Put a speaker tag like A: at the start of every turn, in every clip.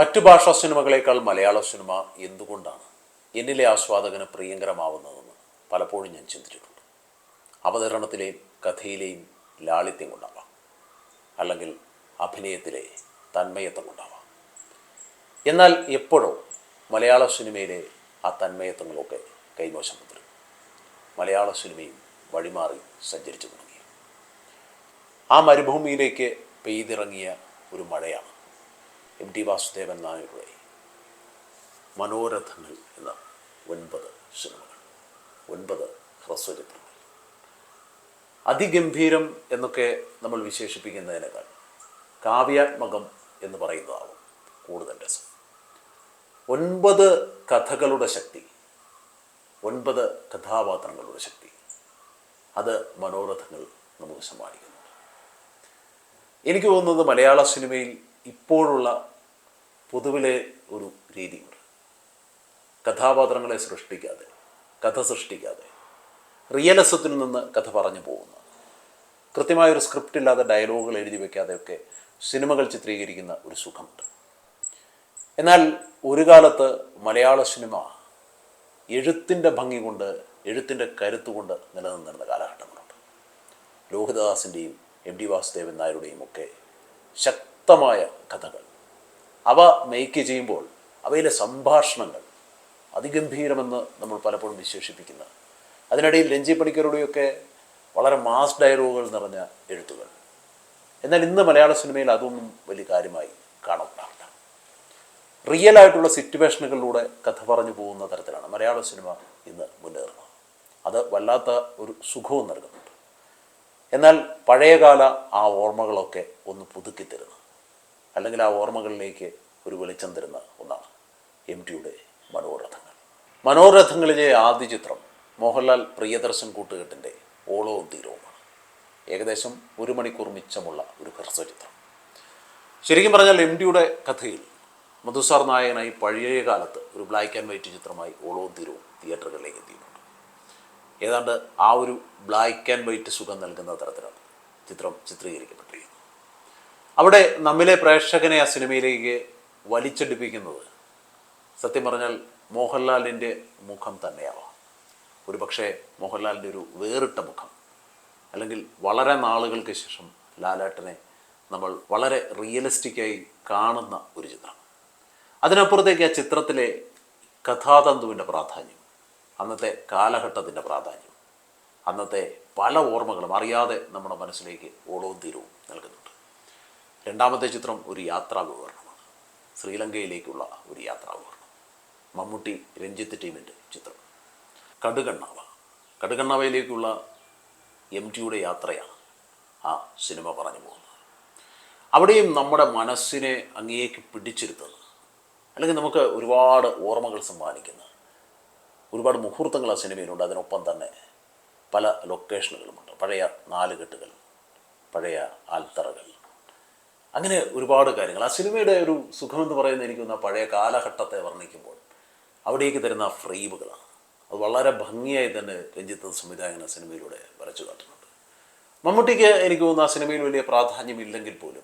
A: മറ്റു ഭാഷാ സിനിമകളേക്കാൾ മലയാള സിനിമ എന്തുകൊണ്ടാണ്? എന്നിലെ ആസ്വാദകന് പ്രിയങ്കരമാവുന്നതെന്ന് പലപ്പോഴും ഞാൻ ചിന്തിച്ചിട്ടുണ്ട്. അവതരണത്തിലെയും കഥയിലെയും ലാളിത്യം കൊണ്ടാവാം. അല്ലെങ്കിൽ അഭിനയത്തിലെ തന്മയത്വം കൊണ്ടാവാം. എന്നാൽ എപ്പോഴോ മലയാള സിനിമയിലെ ആ തന്മയത്വങ്ങളൊക്കെ കൈമോശം വന്നിരുന്നു മലയാള സിനിമയും വഴിമാറി സഞ്ചരിച്ചു തുടങ്ങി. ആ മരുഭൂമിയിലേക്ക് പെയ്തിറങ്ങിയ ഒരു മഴയാണ്. എം ടി വാസുദേവൻ നായരുടെ മനോരഥങ്ങൾ എന്ന ഒൻപത് സിനിമകൾ ഒൻപത് ഹ്രസ്വചിത്രങ്ങൾ. അതിഗംഭീരം എന്നൊക്കെ നമ്മൾ വിശേഷിപ്പിക്കുന്നതിനേക്കാൾ കാവ്യാത്മകം എന്ന് പറയുന്നതാവും കൂടുതൽ രസം. ഒൻപത് കഥകളുടെ ശക്തി ഒൻപത് കഥാപാത്രങ്ങളുടെ ശക്തി അത് മനോരഥങ്ങൾ നമുക്ക് സമ്മാനിക്കുന്നുണ്ട്. എനിക്ക് തോന്നുന്നത് മലയാള സിനിമയിൽ ഇപ്പോഴുള്ള പൊതുവിലെ ഒരു രീതിയുണ്ട്. കഥാപാത്രങ്ങളെ സൃഷ്ടിക്കാതെ കഥ സൃഷ്ടിക്കാതെ റിയലിസത്തിൽ നിന്ന് കഥ പറഞ്ഞു പോകുന്ന. കൃത്യമായൊരു സ്ക്രിപ്റ്റ് ഇല്ലാതെ ഡയലോഗുകൾ എഴുതി വെക്കാതെയൊക്കെ സിനിമകൾ ചിത്രീകരിക്കുന്ന ഒരു സുഖമുണ്ട്. എന്നാൽ ഒരു കാലത്ത് മലയാള സിനിമ എഴുത്തിന്റെ ഭംഗി കൊണ്ട് എഴുത്തിന്റെ കരുത്തുകൊണ്ട് നിലനിന്നിരുന്ന കാലഘട്ടങ്ങളുണ്ട്. ലോഹിതദാസിന്റെയും എം ഡി വാസുദേവൻ നായരുടെയും ഒക്കെ ശക്തമായ കഥകൾ അവ മേക്ക് ചെയ്യുമ്പോൾ അവയിലെ സംഭാഷണങ്ങൾ അതിഗംഭീരമെന്ന് നമ്മൾ പലപ്പോഴും വിശേഷിപ്പിക്കുന്നത് അതിനിടയിൽ രഞ്ജി പണിക്കരുടെയൊക്കെ വളരെ മാസ് ഡയലോഗുകൾ നിറഞ്ഞ എഴുത്തുകൾ. എന്നാൽ ഇന്ന് മലയാള സിനിമയിൽ അതൊന്നും വലിയ കാര്യമായി കാണപ്പെടാറില്ല. റിയൽ ആയിട്ടുള്ള സിറ്റുവേഷനുകളിലൂടെ കഥ പറഞ്ഞു പോകുന്ന തരത്തിലാണ് മലയാള സിനിമ ഇന്ന് മുന്നേറുന്നത്. അത് വല്ലാത്ത ഒരു സുഖവും നൽകുന്നുണ്ട്. എന്നാൽ പഴയകാല ആ ഓർമ്മകളൊക്കെ ഒന്ന് പുതുക്കി തരുന്നു അല്ലെങ്കിൽ ആ ഓർമ്മകളിലേക്ക് ഒരു വെളിച്ചം തരുന്ന ഒന്നാണ്. എം ടിയുടെ മനോരഥങ്ങൾ. മനോരഥങ്ങളിലെ ആദ്യ ചിത്രം മോഹൻലാൽ പ്രിയദർശൻ കൂട്ടുകെട്ടിന്റെ ഓളവും തീരവുമാണ് ഏകദേശം ഒരു മണിക്കൂർ മിച്ചമുള്ള ഒരു ഹ്രസ്വചിത്രം ശരിക്കും പറഞ്ഞാൽ എം ടിയുടെ കഥയിൽ മധുസാർ നായകനായി പഴയ കാലത്ത് ഒരു ബ്ലാക്ക് ആൻഡ് വൈറ്റ് ചിത്രമായി ഓളവും തീരവും തിയേറ്ററുകളിലേക്ക് എത്തിയിട്ടുണ്ട്. ഏതാണ്ട് ആ ഒരു ബ്ലാക്ക് ആൻഡ് വൈറ്റ് സുഖം നൽകുന്ന തരത്തിലാണ് ചിത്രം ചിത്രീകരിക്കപ്പെട്ടിരിക്കുന്നത്. അവിടെ നമ്മിലെ പ്രേക്ഷകനെ ആ സിനിമയിലേക്ക് വലിച്ചെടുപ്പിക്കുന്നത്. സത്യം പറഞ്ഞാൽ മോഹൻലാലിന്റെ മുഖം തന്നെയാവാം. ഒരു പക്ഷേ മോഹൻലാലിന്റെ ഒരു വേറിട്ട മുഖം. അല്ലെങ്കിൽ വളരെ നാളുകൾക്ക് ശേഷം ലാലേട്ടനെ നമ്മൾ വളരെ റിയലിസ്റ്റിക്കായി കാണുന്ന ഒരു ചിത്രം. അതിനപ്പുറത്തേക്ക് ആ ചിത്രത്തിലെ കഥാതന്തുവിന്റെ പ്രാധാന്യം അന്നത്തെ കാലഘട്ടത്തിന്റെ പ്രാധാന്യം അന്നത്തെ പല ഓർമ്മകളും അറിയാതെ നമ്മുടെ മനസ്സിലേക്ക് ഓളവും തീരവും നൽകുന്നുണ്ട് രണ്ടാമത്തെ ചിത്രം ഒരു യാത്രാ വിവരണമാണ് ശ്രീലങ്കയിലേക്കുള്ള ഒരു യാത്രാ വിവരണം മമ്മൂട്ടി രഞ്ജിത്ത് ടീമിന്റെ ചിത്രം. കടുകണ്ണാവ. കടുകണ്ണാവയിലേക്കുള്ള എം ടിയുടെ യാത്രയാണ് ആ സിനിമ പറഞ്ഞു പോകുന്നത്. അവിടെയും നമ്മുടെ മനസ്സിനെ അങ്ങേക്ക് പിടിച്ചിരുത്തുന്നത് അല്ലെങ്കിൽ നമുക്ക് ഒരുപാട് ഓർമ്മകൾ സമ്മാനിക്കുന്ന ഒരുപാട് മുഹൂർത്തങ്ങൾ ആ സിനിമയിലുണ്ട്. അതിനൊപ്പം തന്നെ പല ലൊക്കേഷനുകളുമുണ്ട് പഴയ നാലുകെട്ടുകൾ പഴയ ആൽത്തറകൾ അങ്ങനെ ഒരുപാട് കാര്യങ്ങൾ. ആ സിനിമയുടെ ഒരു സുഖമെന്ന് പറയുന്നത് എനിക്ക് തോന്നുന്നു ആ പഴയ കാലഘട്ടത്തെ വർണിക്കുമ്പോൾ അവിടേക്ക് തരുന്ന ഫ്രെയിമുകളാണ്. അത് വളരെ ഭംഗിയായി തന്നെ രഞ്ജിത്ത് സംവിധായകൻ ആ സിനിമയിലൂടെ വരച്ചു കാട്ടുന്നുണ്ട്. മമ്മൂട്ടിക്ക് എനിക്ക് തോന്നുന്നു ആ സിനിമയിൽ വലിയ പ്രാധാന്യമില്ലെങ്കിൽ പോലും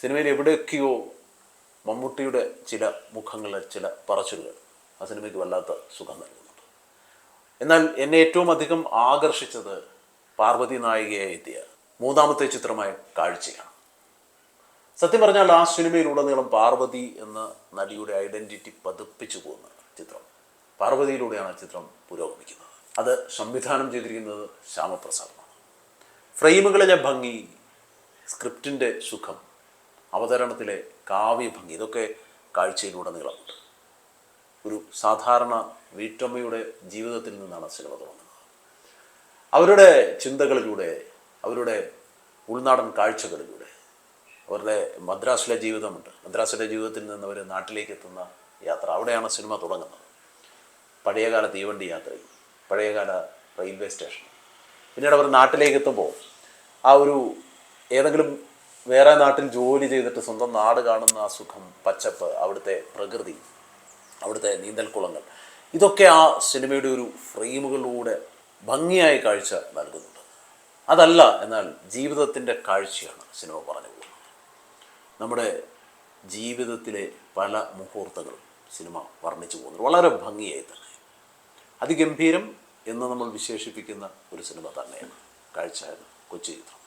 A: സിനിമയിൽ എവിടെയൊക്കെയോ മമ്മൂട്ടിയുടെ ചില മുഖങ്ങളിലെ ചില പറച്ചിലുകൾ ആ സിനിമയ്ക്ക് വല്ലാത്ത സുഖം നൽകുന്നുണ്ട്. എന്നാൽ എന്നെ ഏറ്റവും അധികം ആകർഷിച്ചത് പാർവതി നായികയായി എത്തിയ മൂന്നാമത്തെ ചിത്രമായ കാഴ്ചയാണ്. സത്യം പറഞ്ഞാൽ ആ സിനിമയിലുടനീളം പാർവതി എന്ന നടിയുടെ ഐഡന്റിറ്റി പതിപ്പിച്ചു പോകുന്ന ചിത്രം. പാർവതിയിലൂടെയാണ് ആ ചിത്രം പുരോഗമിക്കുന്നത്. അത് സംവിധാനം ചെയ്തിരിക്കുന്നത് ശ്യാമപ്രസാദാണ്. ഫ്രെയിമുകളിലെ ഭംഗി സ്ക്രിപ്റ്റിന്റെ സുഖം അവതരണത്തിലെ കാവ്യഭംഗി ഇതൊക്കെ കാഴ്ചയിലുടനീളമുണ്ട്. ഒരു സാധാരണ വീട്ടമ്മയുടെ ജീവിതത്തിൽ നിന്നാണ് സിനിമ തുടങ്ങുന്നത്. അവരുടെ ചിന്തകളിലൂടെ അവരുടെ ഉൾനാടൻ കാഴ്ചകളിലൂടെ അവരുടെ മദ്രാസിലെ ജീവിതമുണ്ട്. മദ്രാസിലെ ജീവിതത്തിൽ നിന്ന് അവർ നാട്ടിലേക്ക് എത്തുന്ന യാത്ര. അവിടെയാണ് സിനിമ തുടങ്ങുന്നത്. പഴയകാല തീവണ്ടി യാത്രയും പഴയകാല റെയിൽവേ സ്റ്റേഷൻ പിന്നീട് അവർ നാട്ടിലേക്ക് എത്തുമ്പോൾ ആ ഒരു ഏതെങ്കിലും വേറെ നാട്ടിൽ ജോലി ചെയ്തിട്ട് സ്വന്തം നാട് കാണുന്ന ആ സുഖം പച്ചപ്പ് അവിടുത്തെ പ്രകൃതി അവിടുത്തെ നീന്തൽക്കുളങ്ങൾ ഇതൊക്കെ ആ സിനിമയുടെ ഒരു ഫ്രെയിമുകളിലൂടെ ഭംഗിയായി കാഴ്ച നൽകുന്നുണ്ട്. അതല്ല എന്നാൽ ജീവിതത്തിന്റെ കാഴ്ചയാണ് സിനിമ പറഞ്ഞു നമ്മുടെ ജീവിതത്തിലെ പല മുഹൂർത്തങ്ങളും സിനിമ വർണിച്ചു പോകുന്നത് വളരെ ഭംഗിയായി തന്നെ. അതിഗംഭീരം എന്ന് നമ്മൾ വിശേഷിപ്പിക്കുന്ന ഒരു സിനിമ തന്നെയാണ് കാഴ്ച എന്ന കൊച്ചു ചിത്രം.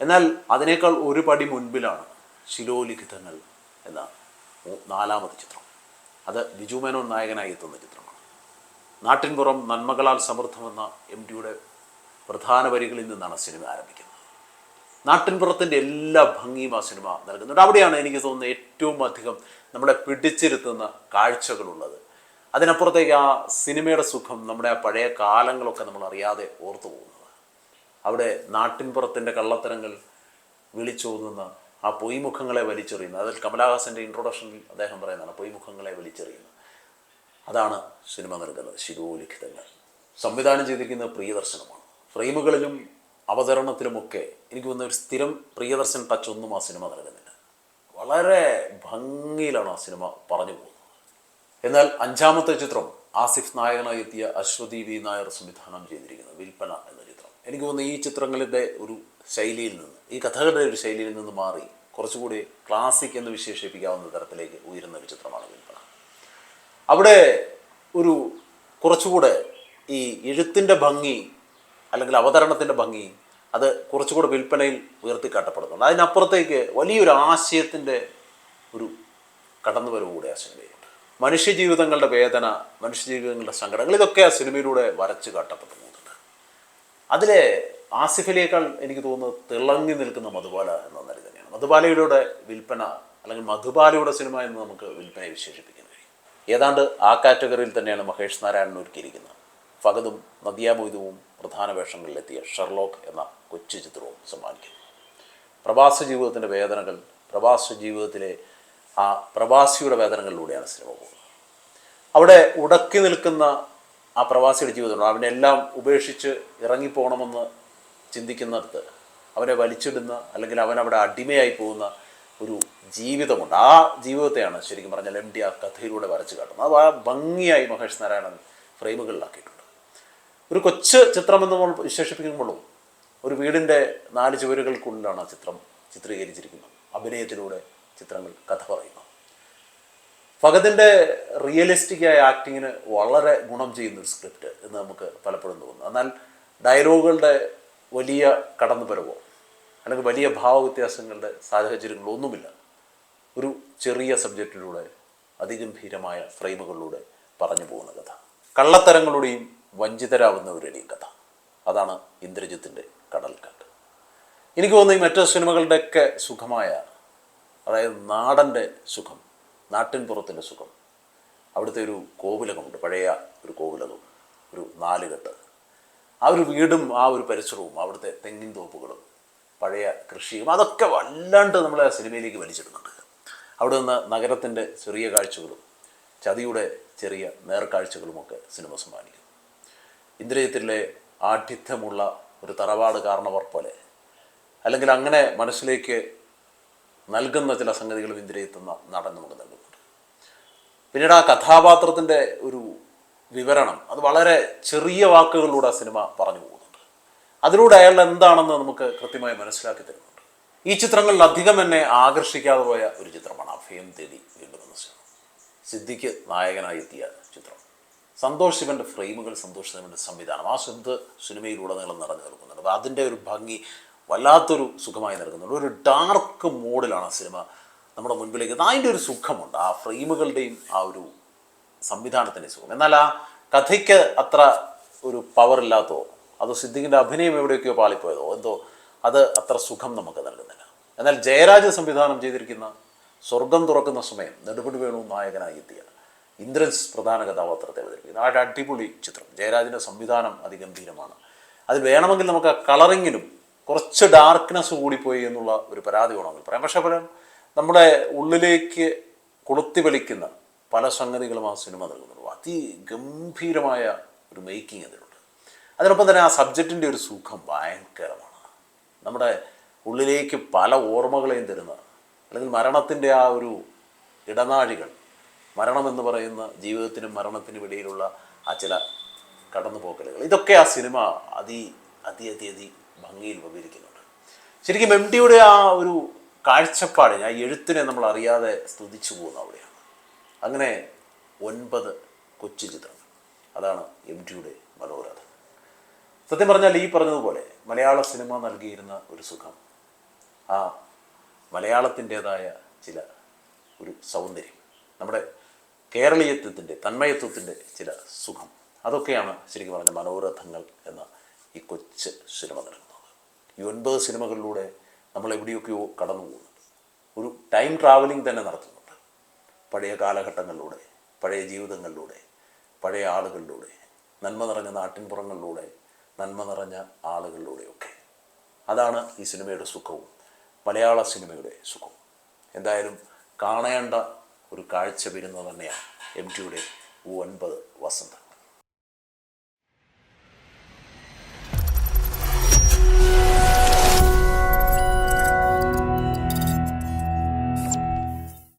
A: എന്നാൽ അതിനേക്കാൾ ഒരു പടി മുൻപിലാണ് ശിലോലിഖിതങ്ങൾ എന്ന നാലാമത് ചിത്രം. അത് ബിജു മേനോൻ നായകനായി എത്തുന്ന ചിത്രമാണ്. നാട്ടിൻപുറം നന്മകളാൽ സമൃദ്ധമെന്ന എം ടിയുടെ പ്രധാന വരികളിൽ നിന്നാണ് സിനിമ ആരംഭിക്കുന്നത്. നാട്ടിൻപുറത്തിന്റെ എല്ലാ ഭംഗിയും ആ സിനിമ നൽകുന്നുണ്ട്. അവിടെയാണ് എനിക്ക് തോന്നുന്നത് ഏറ്റവും അധികം നമ്മളെ പിടിച്ചിരുത്തുന്ന കാഴ്ചകളുള്ളത്. അതിനപ്പുറത്തേക്ക് ആ സിനിമയുടെ സുഖം നമ്മുടെ ആ പഴയ കാലങ്ങളൊക്കെ നമ്മൾ അറിയാതെ ഓർത്തു പോകുന്നത്. അവിടെ നാട്ടിൻപുറത്തിന്റെ കള്ളത്തരങ്ങൾ വിളിച്ചോതുന്ന ആ പൊയ്മുഖങ്ങളെ വലിച്ചെറിയുന്നത്. അതിൽ കമലഹാസന്റെ ഇൻട്രൊഡക്ഷനിൽ അദ്ദേഹം പറയുന്നതാണ് പൊയ്മുഖങ്ങളെ വലിച്ചെറിയുന്നത് അതാണ് സിനിമ നൽകുന്നത് ശിരോലിഖിതങ്ങൾ. സംവിധാനം ചെയ്തിരിക്കുന്നത് പ്രിയദർശനമാണ്. ഫ്രെയിമുകളിലും അവതരണത്തിലുമൊക്കെ എനിക്ക് തോന്നുന്ന ഒരു സ്ഥിരം പ്രിയദർശൻ ടച്ച് ഒന്നും ആ സിനിമ നൽകുന്നില്ല. വളരെ ഭംഗിയിലാണ് ആ സിനിമ പറഞ്ഞു പോകുന്നത്. എന്നാൽ അഞ്ചാമത്തെ ചിത്രം ആസിഫ് നായകനായി എത്തിയ അശ്വതി വി നായർ സംവിധാനം ചെയ്തിരിക്കുന്നത് വിൽപ്പന എന്ന ചിത്രം. എനിക്ക് തോന്നുന്നു ഈ ചിത്രങ്ങളുടെ ഒരു ശൈലിയിൽ നിന്ന് ഈ കഥകളുടെ ഒരു ശൈലിയിൽ നിന്ന് മാറി കുറച്ചുകൂടി ക്ലാസിക് എന്ന് വിശേഷിപ്പിക്കാവുന്ന തരത്തിലേക്ക് ഉയരുന്ന ഒരു ചിത്രമാണ് വിൽപ്പന. അവിടെ ഒരു കുറച്ചുകൂടെ ഈ എഴുത്തിന്റെ ഭംഗി അല്ലെങ്കിൽ അവതരണത്തിന്റെ ഭംഗി അത് കുറച്ചുകൂടെ വിൽപ്പനയിൽ ഉയർത്തിക്കാട്ടപ്പെടുന്നുണ്ട്. അതിനപ്പുറത്തേക്ക് വലിയൊരു ആശയത്തിന്റെ ഒരു കടന്നുവരവ് കൂടെ ആ സിനിമയുണ്ട് മനുഷ്യജീവിതങ്ങളുടെ വേദന മനുഷ്യജീവിതങ്ങളുടെ സങ്കടങ്ങൾ ഇതൊക്കെ ആ സിനിമയിലൂടെ വരച്ച് കാട്ടപ്പെട്ടു പോകുന്നുണ്ട് അതിലെ ആസിഫലിയേക്കാൾ എനിക്ക് തോന്നുന്നത് തിളങ്ങി നിൽക്കുന്ന മധുബാല എന്ന നില തന്നെയാണ് മധുബാലയുടെ വിൽപ്പന അല്ലെങ്കിൽ മധുബാലയുടെ സിനിമ എന്ന് നമുക്ക് വിൽപ്പനയെ വിശേഷിപ്പിക്കാൻ കഴിയും. ഏതാണ്ട് ആ കാറ്റഗറിയിൽ തന്നെയാണ് മഹേഷ് നാരായണൻ ഒരുക്കിയിരിക്കുന്നത്. ഫഗതും നദിയ മൊയ്തുവും പ്രധാന വേഷങ്ങളിലെത്തിയ ഷെർലോക്ക് എന്ന കൊച്ചു ചിത്രവും സമ്മാനിക്കുന്നു പ്രവാസ ജീവിതത്തിന്റെ വേദനകൾ പ്രവാസ ജീവിതത്തിലെ ആ പ്രവാസിയുടെ വേദനകളിലൂടെയാണ് സിനിമ പോകുന്നത്. അവിടെ ഉടക്കി നിൽക്കുന്ന ആ പ്രവാസിയുടെ ജീവിതമുണ്ട് അവനെല്ലാം ഉപേക്ഷിച്ച് ഇറങ്ങിപ്പോകണമെന്ന് ചിന്തിക്കുന്നിടത്ത് അവനെ വലിച്ചിടുന്ന അല്ലെങ്കിൽ അവൻ അടിമയായി പോകുന്ന ഒരു ജീവിതമുണ്ട്. ആ ജീവിതത്തെയാണ് ശരിക്കും പറഞ്ഞാൽ എം ഡി ആ കഥയിലൂടെ വരച്ച് കാട്ടുന്നത്. അത് ആ ഭംഗിയായി മഹേഷ് നാരായണൻ ഫ്രെയിമുകളിലാക്കിയിട്ടുണ്ട്. ഒരു കൊച്ചു ചിത്രമെന്ന് നമ്മൾ വിശേഷിപ്പിക്കുമ്പോഴും ഒരു വീടിന്റെ നാല് ചുവരുകൾക്കുള്ളിലാണ് ആ ചിത്രം ചിത്രീകരിച്ചിരിക്കുന്നത്. അഭിനയത്തിലൂടെ ചിത്രങ്ങൾ കഥ പറയുന്നു. ഭഗതിന്റെ റിയലിസ്റ്റിക്കായ ആക്ടിങ്ങിന് വളരെ ഗുണം ചെയ്യുന്ന ഒരു സ്ക്രിപ്റ്റ് എന്ന് നമുക്ക് പലപ്പോഴും തോന്നുന്നു എന്നാൽ ഡയലോഗുകളുടെ വലിയ കടന്നുപരവോ അല്ലെങ്കിൽ വലിയ ഭാവവ്യത്യാസങ്ങളുടെ സാഹചര്യങ്ങളോ ഒന്നുമില്ല. ഒരു ചെറിയ സബ്ജക്റ്റിലൂടെ അതിഗംഭീരമായ ഫ്രെയിമുകളിലൂടെ പറഞ്ഞു പോകുന്ന കഥ. കള്ളത്തരങ്ങളുടെയും വഞ്ചിതരാവുന്നവരുടെയും കഥ അതാണ് ഇന്ദ്രജിത്തിന്റെ കടൽക്കാട്ട്. എനിക്ക് തോന്നുന്നു ഈ മറ്റു സിനിമകളുടെയൊക്കെ സുഖമായ അതായത് നാടന്റെ സുഖം നാട്ടിൻപുറത്തിന്റെ സുഖം. അവിടുത്തെ ഒരു കോവിലകമുണ്ട് പഴയ ഒരു കോവിലകം ഒരു നാലുകെട്ട്. ആ ഒരു വീടും ആ ഒരു പരിസരവും അവിടുത്തെ തെങ്ങിൻ തോപ്പുകളും പഴയ കൃഷിയും അതൊക്കെ വല്ലാണ്ട് നമ്മൾ ആ സിനിമയിലേക്ക് വലിച്ചിടുന്നുണ്ട്. അവിടെ നിന്ന് നഗരത്തിന്റെ ചെറിയ കാഴ്ചകളും ചതിയുടെ ചെറിയ നേർക്കാഴ്ചകളുമൊക്കെ സിനിമ സമ്മാനിക്കുന്നു. ഇന്ദ്രിയത്തിലെ ആഠിത്യമുള്ള ഒരു തറവാട് കാരണവർ പോലെ. അല്ലെങ്കിൽ അങ്ങനെ മനസ്സിലേക്ക് നൽകുന്ന ചില സംഗതികളും ഇന്ദ്രിയത്തുന്ന നടൻ നമുക്ക് നൽകുന്നുണ്ട്. പിന്നീട് ആ കഥാപാത്രത്തിന്റെ ഒരു വിവരണം അത് വളരെ ചെറിയ വാക്കുകളിലൂടെ സിനിമ പറഞ്ഞു പോകുന്നുണ്ട്. അതിലൂടെ അയാൾ എന്താണെന്ന് നമുക്ക് കൃത്യമായി മനസ്സിലാക്കി തരുന്നുണ്ട്. ഈ ചിത്രങ്ങളിൽ അധികം എന്നെ ആകർഷിക്കാതെ പോയ ഒരു ചിത്രമാണ് അഭയം തേടി വീണ്ടും എന്ന നായകനായി എത്തിയ ചിത്രം സന്തോഷ് ശിവന്റെ ഫ്രെയിമുകൾ സന്തോഷ് ശിവന്റെ സംവിധാനം. ആ ശബ്ദ സിനിമയിലുടനീളം നിറഞ്ഞു നിൽക്കുന്നുണ്ട്. അപ്പോൾ അതിന്റെ ഒരു ഭംഗി വല്ലാത്തൊരു സുഖമായി നിൽക്കുന്നുണ്ട്. ഒരു ഡാർക്ക് മോഡിലാണ് ആ സിനിമ നമ്മുടെ മുൻപിലേക്ക്. അതിന്റെ ഒരു സുഖമുണ്ട്. ആ ഫ്രെയിമുകളുടെയും ആ ഒരു സംവിധാനത്തിന്റെ സുഖം. എന്നാൽ ആ കഥയ്ക്ക് അത്ര ഒരു പവർ ഇല്ലാത്തോ അതോ സിദ്ദിഖിന്റെ അഭിനയം എവിടെയൊക്കെയോ പാളിപ്പോയതോ എന്തോ അത് അത്ര സുഖം നമുക്ക് നൽകുന്നില്ല. എന്നാൽ ജയരാജ് സംവിധാനം ചെയ്തിരിക്കുന്ന സ്വർഗം തുറക്കുന്ന സമയം നെടുപടി വേണു നായകനായി എത്തിയ ഇന്ദ്രൻസ് പ്രധാന കഥാപാത്രത്തെ അവതരിപ്പിക്കുന്നത് ആ അടിപൊളി ചിത്രം. ജയരാജിന്റെ സംവിധാനം അതിഗംഭീരമാണ്. അതിൽ വേണമെങ്കിൽ നമുക്ക് ആ കളറിങ്ങിനും കുറച്ച് ഡാർക്ക്നെസ് കൂടിപ്പോയി എന്നുള്ള ഒരു പരാതി വേണമെങ്കിൽ പറയാം. പക്ഷേ പറയാം നമ്മുടെ ഉള്ളിലേക്ക് കൊളുത്തി വലിക്കുന്ന പല സംഗതികളും ആ സിനിമ നൽകുന്നുള്ളൂ അതിഗംഭീരമായ ഒരു മേക്കിംഗ് അതിലുണ്ട്. അതിനൊപ്പം തന്നെ ആ സബ്ജക്റ്റിന്റെ ഒരു സുഖം ഭയങ്കരമാണ്. നമ്മുടെ ഉള്ളിലേക്ക് പല ഓർമ്മകളെയും തരുന്ന അല്ലെങ്കിൽ മരണത്തിന്റെ ആ ഒരു ഇടനാഴികൾ മരണമെന്ന് പറയുന്ന ജീവിതത്തിനും മരണത്തിനും ഇടയിലുള്ള ആ ചില കടന്നുപോക്കലുകൾ. ഇതൊക്കെ ആ സിനിമ അതി അതി അതി അതി ഭംഗിയിൽ വിവരിക്കുന്നുണ്ട് ശരിക്കും എം ടിയുടെ ആ ഒരു കാഴ്ചപ്പാട് ഞാൻ എഴുത്തിനെ നമ്മൾ അറിയാതെ സ്തുതിച്ചു പോകുന്ന അവിടെയാണ്. അങ്ങനെ ഒൻപത് കൊച്ചു ചിത്രങ്ങൾ. അതാണ് എം ടിയുടെ മനോരഥ. സത്യം പറഞ്ഞാൽ ഈ പറഞ്ഞതുപോലെ മലയാള സിനിമ നൽകിയിരുന്ന ഒരു സുഖം ആ മലയാളത്തിന്റെതായ ചില ഒരു സൗന്ദര്യം. നമ്മുടെ കേരളീയത്വത്തിന്റെ തന്മയത്വത്തിന്റെ ചില സുഖം. അതൊക്കെയാണ് ശരിക്കും പറഞ്ഞ മനോരഥങ്ങൾ എന്ന ഈ കൊച്ച് സിനിമ നൽകുന്നത് ഈ ഒൻപത് സിനിമകളിലൂടെ നമ്മൾ എവിടെയൊക്കെയോ കടന്നു പോകുന്നുണ്ട്. ഒരു ടൈം ട്രാവലിംഗ് തന്നെ നടത്തുന്നുണ്ട്. പഴയ കാലഘട്ടങ്ങളിലൂടെ പഴയ ജീവിതങ്ങളിലൂടെ പഴയ ആളുകളിലൂടെ നന്മ നിറഞ്ഞ നാട്ടിൻപുറങ്ങളിലൂടെ നന്മ നിറഞ്ഞ ആളുകളിലൂടെയൊക്കെ. അതാണ് ഈ സിനിമയുടെ സുഖവും മലയാള സിനിമയുടെ സുഖവും. എന്തായാലും കാണേണ്ട ഒരു കാഴ്ച വരുന്നത് തന്നെയാണ്. എം ടിയുടെ ഒൻപത് വസന്തം.